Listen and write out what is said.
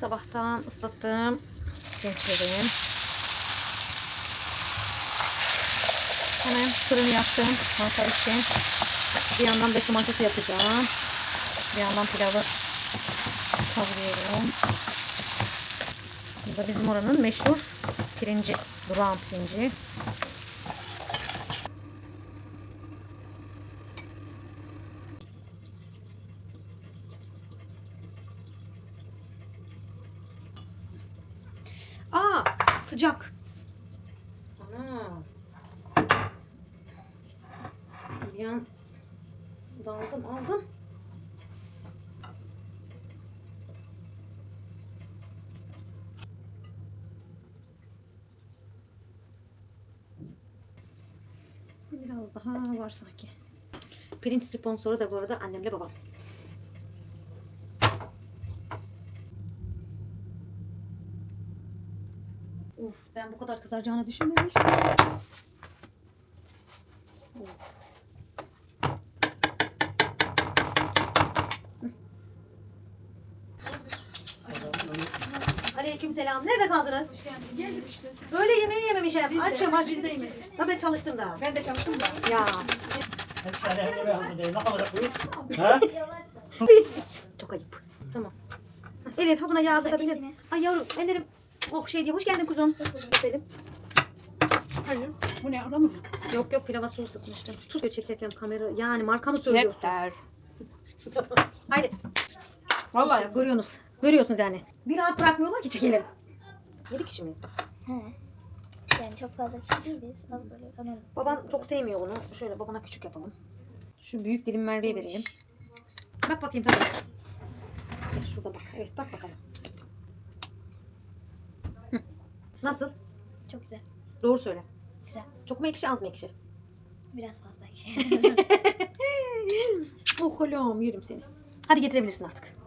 Sabahtan ıslattığım gençlerim. Hemen fırını yaktım mantar için. Bir yandan beş domatesi yapacağım. Bir yandan pilavı kavuruyorum. Bu da bizim oranın meşhur pirinci. Durağan pirinci. Aa sıcak. Ana. Bir an daldım aldım. Biraz daha var sanki. Pirinç sponsoru da bu arada annemle babam. Uf ben bu kadar kızaracağını düşünmemiştim. Aleyküm selam. Nerede kaldınız? Geldim işte. Böyle yemeği yememişim. Biz Açım aç. biz de yemedik. Tabii çalıştım da. Ben de çalıştım da. Ya. Çok ayıp. Tamam. Elif ha buna yağ katabilir. Hepsini. Ay yavrum ellerim. Oh şey diye hoş geldin kuzum. Gidelim. Hayır. Bu ne adam mı? Yok yok pilava su sıkmıştım. Tuz çekerken kamera yani markamı söylüyorsun. Yeter. Haydi. Vallahi Görüyorsunuz. Görüyorsunuz yani. Bir rahat bırakmıyorlar ki çekelim. Yedi kişi miyiz biz? He. Yani çok fazla kişi değiliz. Az böyle önemli. Baban çok sevmiyor bunu. Şöyle babana küçük yapalım. Şu büyük dilim Merve'ye verelim. Bak bakayım tabii. Şurada bak. Evet bak bakalım. Nasıl? Çok güzel. Doğru söyle. Güzel. Çok mu ekşi az mı ekşi? Biraz fazla kişi. oh oğlum yerim seni. Hadi getirebilirsin artık.